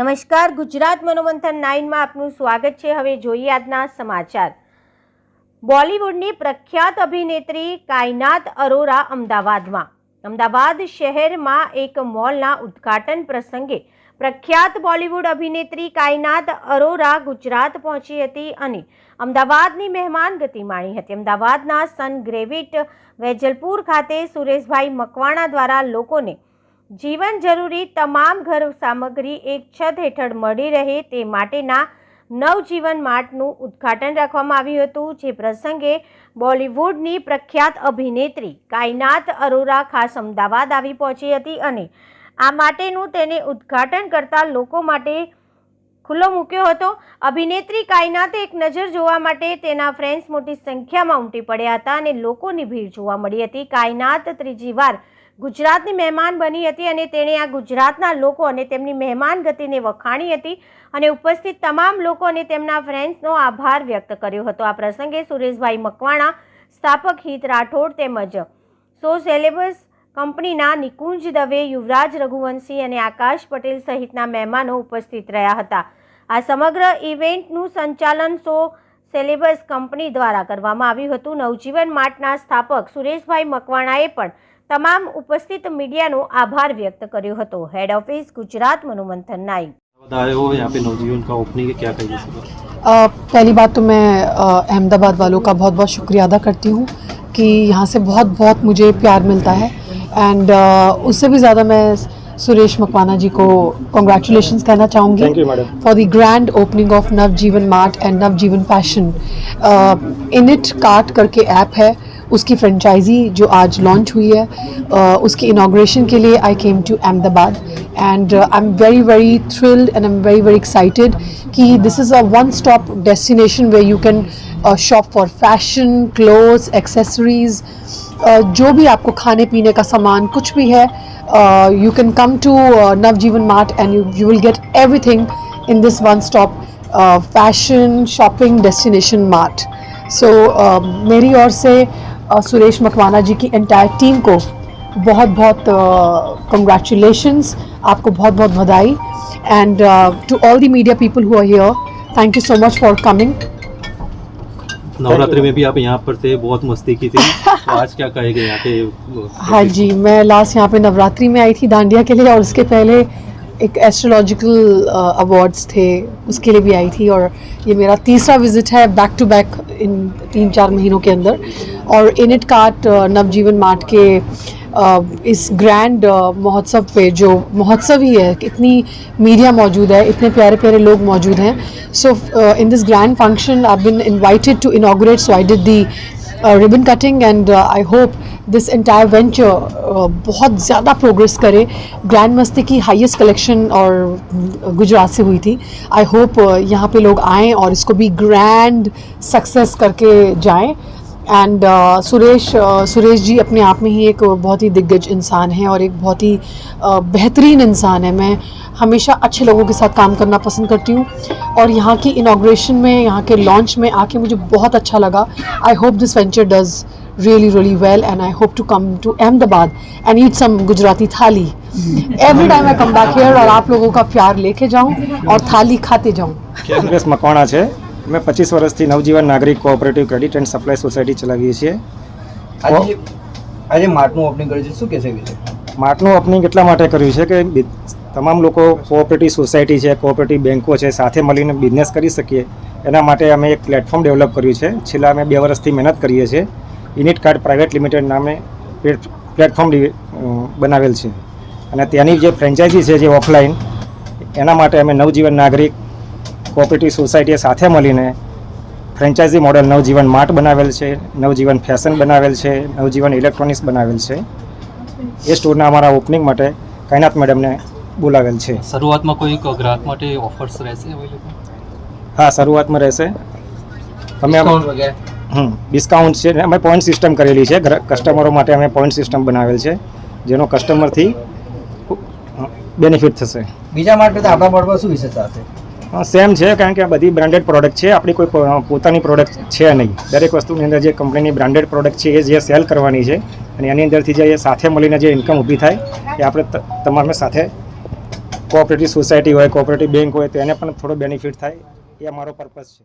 નમસ્કાર, ગુજરાત મનોમંથન નાઇનમાં આપનું સ્વાગત છે. હવે જોઈએ આજના સમાચાર. બોલિવૂડની પ્રખ્યાત અભિનેત્રી કાયનાત અરોરા અમદાવાદમાં. અમદાવાદ શહેરમાં એક મોલના ઉદ્ઘાટન પ્રસંગે પ્રખ્યાત બોલિવૂડ અભિનેત્રી કાયનાત અરોરા ગુજરાત પહોંચી હતી અને અમદાવાદની મહેમાન ગતિ માણી હતી. અમદાવાદના સન ગ્રેવિટ વેજલપુર ખાતે સુરેશભાઈ મકવાણા દ્વારા લોકોને જીવન જરૂરી તમામ ઘર સામગ્રી એક છત હેઠળ મળી રહે તે માટેના નવજીવન માર્ટનું ઉદ્ઘાટન રાખવામાં આવ્યું હતું, જે પ્રસંગે બોલિવૂડની પ્રખ્યાત અભિનેત્રી કાયનાત અરોરા ખાસ અમદાવાદ આવી પહોંચી હતી અને આ માટેનું તેને ઉદ્ઘાટન કરતા લોકો માટે ખુલ્લો મૂક્યો હતો. અભિનેત્રી કાયનાતે એક નજર જોવા માટે તેના ફ્રેન્ડ્સ મોટી સંખ્યામાં ઉમટી પડ્યા હતા અને લોકોની ભીડ જોવા મળી હતી. કાયનાત ત્રીજી વાર ગુજરાતની મહેમાન બની હતી અને તેણે આ ગુજરાતના લોકો અને તેમની મહેમાન ગતિને વખાણી હતી અને ઉપસ્થિત તમામ લોકો અને તેમના ફ્રેન્ડ્સનો આભાર વ્યક્ત કર્યો હતો. આ પ્રસંગે સુરેશભાઈ મકવાણા, સ્થાપક હિત રાઠોડ તેમજ સો સેલેબસ કંપનીના નિકુંજ દવે, યુવરાજ રઘુવંશી અને આકાશ પટેલ સહિતના મહેમાનો ઉપસ્થિત રહ્યા હતા. આ સમગ્ર ઇવેન્ટનું સંચાલન સો સેલેબસ કંપની દ્વારા કરવામાં આવ્યું હતું. નવજીવન માર્ટના સ્થાપક સુરેશભાઈ મકવાણાએ પણ તમામ ઉપસ્થિત મીડિયાનો આભાર વ્યક્ત કર્યો હતો હેડ ઓફિસ ગુજરાત મનોમંથન નાઇન बताए हो यहाँ पे नवजीवन का ओपनिंग है क्या कहिए सर अ, पहली बात तो मैं अ, अहमदाबाद वालों का बहुत बहुत शुक्रिया अदा करती हूँ कि यहाँ से बहुत बहुत मुझे प्यार मिलता है एंड उससे भी ज़्यादा मैं सुरेश मकवाना जी को कॉन्ग्रेचुलेशंस कहना चाहूँगी Thank you, madam. For the grand opening of Navjivan mart and Navjivan fashion in it cart करके ऐप है उसकी फ्रेंचाइजी जो आज लॉन्च हुई है अ, उसकी इनाग्रेशन के लिए I came to Ahmedabad and I am very very thrilled and I'm very very excited कि this is a one stop destination where you can uh, shop for fashion, clothes, accessories uh, जो भी आपको खाने पीने का सामान कुछ भी है uh, you can come to uh, Navjeevan Mart and you, you will get everything in this one stop uh, fashion shopping destination mart so uh, मेरी ओर से uh, सुरेश मकवाना जी की एंटायर टीम को बहुत बहुत कंग्रेचुलेशंस आपको बहुत बहुत बधाई। And to all the media people who are here thank you so much for coming Navratri में भी आप यहाँ पर थे बहुत मस्ती की थी। तो आज क्या कहेंगे यहाँ पे? हाँ जी मैं लास्ट यहाँ पे नवरात्रि में आई थी दांडिया के लिए और उसके पहले एक एस्ट्रोलॉजिकल अवार्ड्स थे उसके लिए भी आई थी और ये मेरा तीसरा विज़िट है बैक टू बैक इन तीन चार महीनों के अंदर। और in it cart Navjivan mart के अ, इस ग्रैंड महोत्सव पे जो महोत्सव ही है इतनी मीडिया मौजूद है इतने प्यारे प्यारे लोग मौजूद हैं। So in this grand function I been invited to inaugurate so I did the ribbon cutting and I hope this entire venture बहुत ज़्यादा प्रोग्रेस करे। ग्रैंड मस्ती की हाईएस्ट कलेक्शन और uh, गुजरात से हुई थी। आई होप यहाँ पे लोग आएँ और इसको भी ग्रैंड सक्सेस करके जाएँ। And uh, Suresh uh, Suresh ji अपने आप में ही एक बहुत ही दिग्गज इंसान है और एक बहुत ही uh, बेहतरीन इंसान है। मैं हमेशा अच्छे लोगों के साथ काम करना पसंद करती हूँ। और यहाँ की इनाग्रेशन में यहाँ के लॉन्च में आके मुझे बहुत अच्छा लगा। I hope this venture does really really well and i hope to come to ahmedabad and eat some gujarati thali every time i come back here और आप लोगों का प्यार लेके जाऊं और थाली खाते जाऊं સુરેશ મકવાણા છે અમે પચીસ વર્ષથી Navjivan Nagrik cooperative credit and supply society ચલાવીએ છીએ આજે આજે માર્ટનું ઓપનિંગ કર્યું છે શું કહેશે વિશે માર્ટનું ઓપનિંગ એટલા માટે કર્યું છે કે બિ- તમામ લોકો કોઓપરેટિવ સોસાયટી છે કોઓપરેટિવ બેન્કો છે સાથે મળીને બિઝનેસ કરી શકીએ એના માટે અમે એક પ્લેટફોર્મ ડેવલપ કર્યું છે છેલ્લા અમે બે વર્ષથી મહેનત કરીએ છીએ યુનિટ કાર્ડ પ્રાઇવેટ લિમિટેડ નામે પ્લેટ- પ્લેટફોર્મ બનાવેલ છે. અને ત્યાંની જે ફ્રેન્ચાઇઝી છે જે ઓફલાઈન એના માટે અમે નવજીવન નાગરિક કોઓપરેટિવ સોસાયટીએ સાથે મળીને ફ્રેન્ચાઇઝી મોડેલ નવજીવન માર્ટ બનાવેલ છે નવજીવન ફેશન બનાવેલ છે નવજીવન ઇલેક્ટ્રોનિક્સ બનાવેલ છે. એ સ્ટોરના અમારા ઓપનિંગ માટે કાયનાત મેડમને બોલાવેલ છે. શરૂઆતમાં કોઈ ગ્રાહક માટે ઓફર્સ રહેશે? હા શરૂઆતમાં રહેશે. અમે ડિસ્કાઉન્ટ ડિસ્કાઉન્ટ છે અમે પોઈન્ટ સિસ્ટમ કરેલી છે. કસ્ટમરો માટે અમે પોઈન્ટ સિસ્ટમ બનાવેલ છે જેનો કસ્ટમરથી બેનિફિટ થશે. બીજા માટે તો આપણા માર્ટમાં શું વિશેષતા હશે? સેમ છે કારણ કે આ બધી બ્રાન્ડેડ પ્રોડક્ટ છે. આપણી કોઈ પોતાની પ્રોડક્ટ છે નહીં. દરેક વસ્તુની અંદર જે કંપનીની બ્રાન્ડેડ પ્રોડક્ટ છે એ જે સેલ કરવાની છે અને એની અંદરથી જે એ સાથે મળીને જે ઇન્કમ ઊભી થાય એ આપણે તમારે તમામે સાથે કોઓપરેટિવ સોસાયટી હોય કોઓપરેટિવ બેંક હોય તો એને પણ થોડો બેનિફિટ થાય એ અમારો પર્પઝ છે.